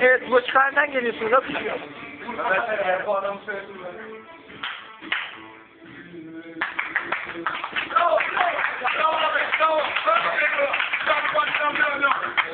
Evet, bu çıkardan geliyorsunuz. Nasıl? Evet, bu adamı söyledim ben.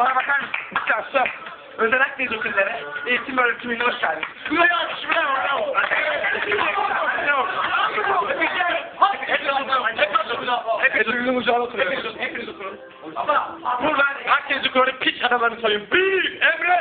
bana bakar mısın? Sus. Özel Akdeniz okulları eğitim öğretimine hoş geldin. Alkış bravo bravo. Hepiniz ürünün ucağına oturuyorsunuz. Hepiniz oturun. Buradan Akdeniz okulları piç adamlarını sayıyorum. Bir, Emre.